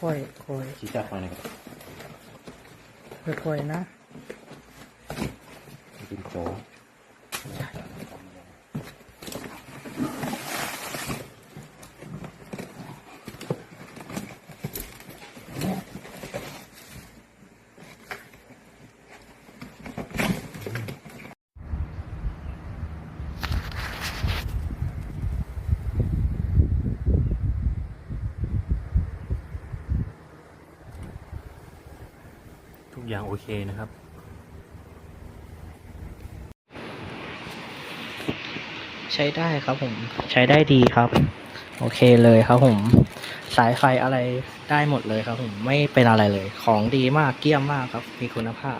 ค่อยค่อยชี้จากมาหน่อยครับค่อยค่อยๆนะ เป็นโจ ทุกอย่างโอเคนะครับ ใช้ได้ครับผม ใช้ได้ดีครับ โอเคเลยครับผม สายไฟอะไรได้หมดเลยครับผม ไม่เป็นอะไรเลย ของดีมากเกี้ยมมากครับ มีคุณภาพ